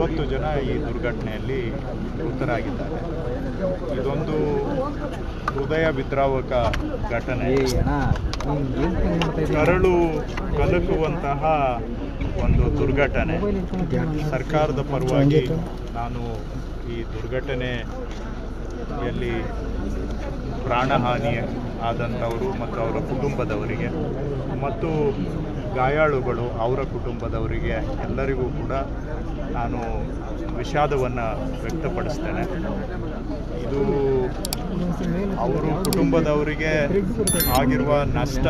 ಒಂಬತ್ತು ಜನ ಈ ದುರ್ಘಟನೆಯಲ್ಲಿ ಮೃತರಾಗಿದ್ದಾರೆ. ಇದೊಂದು ಹೃದಯ ವಿದ್ರಾವಕ ಘಟನೆ. ಕರಳು ಕಲಕುವಂತಹ ಒಂದು ದುರ್ಘಟನೆ. ಸರ್ಕಾರದ ಪರವಾಗಿ ನಾನು ಈ ದುರ್ಘಟನೆಯಲ್ಲಿ ಪ್ರಾಣಹಾನಿ ಆದಂಥವರು ಮತ್ತು ಅವರ ಕುಟುಂಬದವರಿಗೆ ಮತ್ತು ಗಾಯಾಳುಗಳು ಅವರ ಕುಟುಂಬದವರಿಗೆ ಎಲ್ಲರಿಗೂ ಕೂಡ ನಾನು ವಿಷಾದವನ್ನು ವ್ಯಕ್ತಪಡಿಸ್ತೇನೆ. ಇದು ಅವರು ಕುಟುಂಬದವರಿಗೆ ಆಗಿರುವ ನಷ್ಟ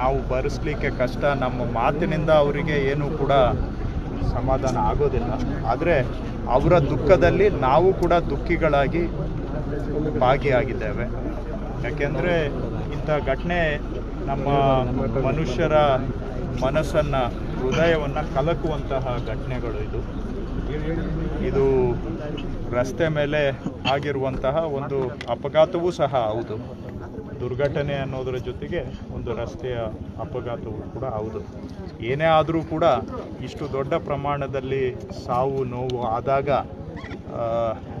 ನಾವು ಭರಿಸ್ಲಿಕ್ಕೆ ಕಷ್ಟ, ನಮ್ಮ ಮಾತಿನಿಂದ ಅವರಿಗೆ ಏನೂ ಕೂಡ ಸಮಾಧಾನ ಆಗೋದಿಲ್ಲ. ಆದರೆ ಅವರ ದುಃಖದಲ್ಲಿ ನಾವು ಕೂಡ ದುಃಖಿಗಳಾಗಿ ಭಾಗಿಯಾಗಿದ್ದೇವೆ. ಯಾಕೆಂದರೆ ಇಂಥ ಘಟನೆ ನಮ್ಮ ಮನುಷ್ಯರ ಮನಸ್ಸನ್ನು, ಹೃದಯವನ್ನು ಕಲಕುವಂತಹ ಘಟನೆಗಳು ಇದು. ಇದು ರಸ್ತೆ ಮೇಲೆ ಆಗಿರುವಂತಹ ಒಂದು ಅಪಘಾತವೂ ಸಹ ಹೌದು. ದುರ್ಘಟನೆ ಅನ್ನೋದರ ಜೊತೆಗೆ ಒಂದು ರಸ್ತೆಯ ಅಪಘಾತವೂ ಕೂಡ ಹೌದು. ಏನೇ ಆದರೂ ಕೂಡ ಇಷ್ಟು ದೊಡ್ಡ ಪ್ರಮಾಣದಲ್ಲಿ ಸಾವು, ನೋವು ಆದಾಗ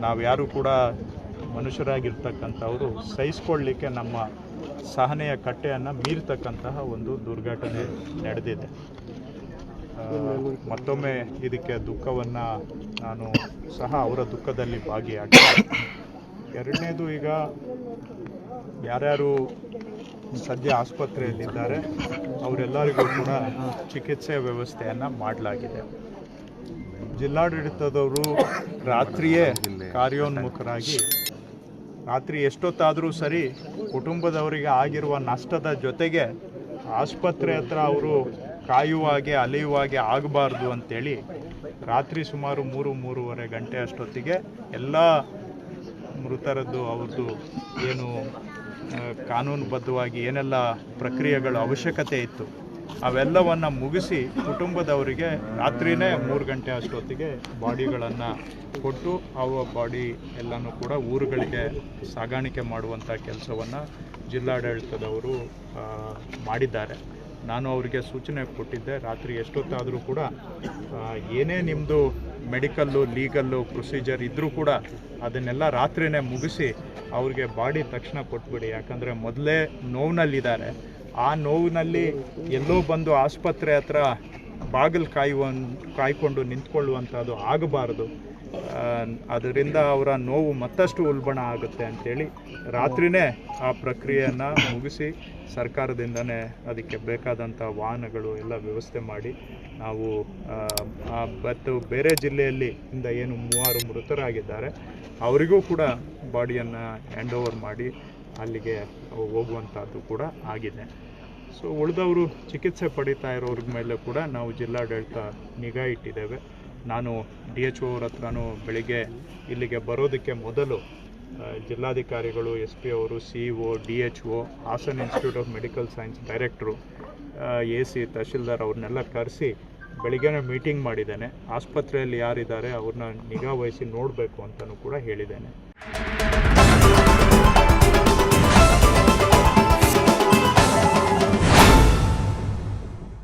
ನಾವು ನಾವ್ಯಾರೂ ಕೂಡ ಮನುಷ್ಯರಾಗಿರ್ತಕ್ಕಂಥವರು ಸಹಿಸ್ಕೊಳ್ಳಿಕ್ಕೆ ನಮ್ಮ ಸಹನೆಯ ಕಟ್ಟೆಯನ್ನು ಮೀರ್ತಕ್ಕಂತಹ ಒಂದು ದುರ್ಘಟನೆ ನಡೆದಿದೆ. ಮತ್ತೊಮ್ಮೆ ಇದಕ್ಕೆ ದುಃಖವನ್ನು ನಾನು ಸಹ ಅವರ ದುಃಖದಲ್ಲಿ ಭಾಗಿಯಾಗಿದ್ದೆ ಎರಡನೇದು ಈಗ ಯಾರ್ಯಾರು ಸದ್ಯ ಆಸ್ಪತ್ರೆಯಲ್ಲಿದ್ದಾರೆ, ಅವರೆಲ್ಲರಿಗೂ ಕೂಡ ಚಿಕಿತ್ಸೆ ವ್ಯವಸ್ಥೆಯನ್ನು ಮಾಡಲಾಗಿದೆ. ಜಿಲ್ಲಾಡಳಿತದವರು ರಾತ್ರಿಯೇ ಕಾರ್ಯೋನ್ಮುಖರಾಗಿ ರಾತ್ರಿ ಎಷ್ಟೊತ್ತಾದರೂ ಸರಿ ಕುಟುಂಬದವರಿಗೆ ಆಗಿರುವ ನಷ್ಟದ ಜೊತೆಗೆ ಆಸ್ಪತ್ರೆ ಹತ್ರ ಅವರು ಕಾಯುವಾಗೆ, ಅಲೆಯುವಾಗೆ ಆಗಬಾರ್ದು ಅಂತೇಳಿ ರಾತ್ರಿ ಸುಮಾರು ಮೂರು, ಮೂರುವರೆ ಗಂಟೆ ಅಷ್ಟೊತ್ತಿಗೆ ಎಲ್ಲ ಮೃತರದ್ದು ಅವ್ರದ್ದು ಏನು ಕಾನೂನುಬದ್ಧವಾಗಿ ಏನೆಲ್ಲ ಪ್ರಕ್ರಿಯೆಗಳ ಅವಶ್ಯಕತೆ ಇತ್ತು. ಅವೆಲ್ಲವನ್ನು ಮುಗಿಸಿ ಕುಟುಂಬದವರಿಗೆ ರಾತ್ರಿನೇ ಮೂರು ಗಂಟೆ ಅಷ್ಟೊತ್ತಿಗೆ ಬಾಡಿಗಳನ್ನು ಕೊಟ್ಟು ಅವ ಬಾಡಿ ಎಲ್ಲನೂ ಕೂಡ ಊರುಗಳಿಗೆ ಸಾಗಾಣಿಕೆ ಮಾಡುವಂಥ ಕೆಲಸವನ್ನು ಜಿಲ್ಲಾಡಳಿತದವರು ಮಾಡಿದ್ದಾರೆ. ನಾನು ಅವರಿಗೆ ಸೂಚನೆ ಕೊಟ್ಟಿದ್ದೆ, ರಾತ್ರಿ ಎಷ್ಟೊತ್ತಾದರೂ ಕೂಡ ಏನೇ ನಿಮ್ಮದು ಮೆಡಿಕಲ್ಲು, ಲೀಗಲ್ಲು, ಪ್ರೊಸೀಜರ್ ಇದ್ದರೂ ಕೂಡ ಅದನ್ನೆಲ್ಲ ರಾತ್ರಿನೇ ಮುಗಿಸಿ ಅವ್ರಿಗೆ ಬಾಡಿ ತಕ್ಷಣ ಕೊಟ್ಬಿಡಿ. ಯಾಕಂದರೆ ಮೊದಲೇ ನೋವಿನಲ್ಲಿದ್ದಾರೆ. ಆ ನೋವಿನಲ್ಲಿ ಎಲ್ಲೋ ಬಂದು ಆಸ್ಪತ್ರೆ ಹತ್ರ ಬಾಗಿಲು ಕಾಯುವ ಕಾಯ್ಕೊಂಡು ನಿಂತ್ಕೊಳ್ಳುವಂಥದ್ದು ಆಗಬಾರ್ದು. ಅದರಿಂದ ಅವರ ನೋವು ಮತ್ತಷ್ಟು ಉಲ್ಬಣ ಆಗುತ್ತೆ ಅಂಥೇಳಿ ರಾತ್ರಿನೇ ಆ ಪ್ರಕ್ರಿಯೆಯನ್ನು ಮುಗಿಸಿ ಸರ್ಕಾರದಿಂದನೇ ಅದಕ್ಕೆ ಬೇಕಾದಂಥ ವಾಹನಗಳು ಎಲ್ಲ ವ್ಯವಸ್ಥೆ ಮಾಡಿ ನಾವು ಆ, ಬತ್ತು ಬೇರೆ ಜಿಲ್ಲೆಯಲ್ಲಿ ಇಂದ ಏನು ಮೂವರು ಮೃತರಾಗಿದ್ದಾರೆ. ಅವರಿಗೂ ಕೂಡ ಬಾಡಿಯನ್ನು ಹ್ಯಾಂಡ್ ಓವರ್ ಮಾಡಿ ಅಲ್ಲಿಗೆ ಹೋಗುವಂಥದ್ದು ಕೂಡ ಆಗಿದೆ. ಸೊ ಉಳಿದವರು ಚಿಕಿತ್ಸೆ ಪಡಿತಾ ಇರೋರ ಮೇಲೆ ಕೂಡ ನಾವು ಜಿಲ್ಲಾಡಳಿತ ನಿಗಾ ಇಟ್ಟಿದ್ದೇವೆ. ನಾನು ಡಿ ಎಚ್ ಅವ್ರ ಹತ್ರನೂ ಬೆಳಿಗ್ಗೆ ಇಲ್ಲಿಗೆ ಬರೋದಕ್ಕೆ ಮೊದಲು ಜಿಲ್ಲಾಧಿಕಾರಿಗಳು, ಎಸ್ ಪಿ ಅವರು, C O, D H O Hassan institute of medical science director A C, tahsildar ಅವ್ರನ್ನೆಲ್ಲ ಕರೆಸಿ ಬೆಳಿಗ್ಗೆನೇ ಮೀಟಿಂಗ್ ಮಾಡಿದ್ದೇನೆ. ಆಸ್ಪತ್ರೆಯಲ್ಲಿ ಯಾರಿದ್ದಾರೆ ಅವ್ರನ್ನ ನಿಗಾ ವಹಿಸಿ ನೋಡಬೇಕು ಅಂತಲೂ ಕೂಡ ಹೇಳಿದ್ದೇನೆ.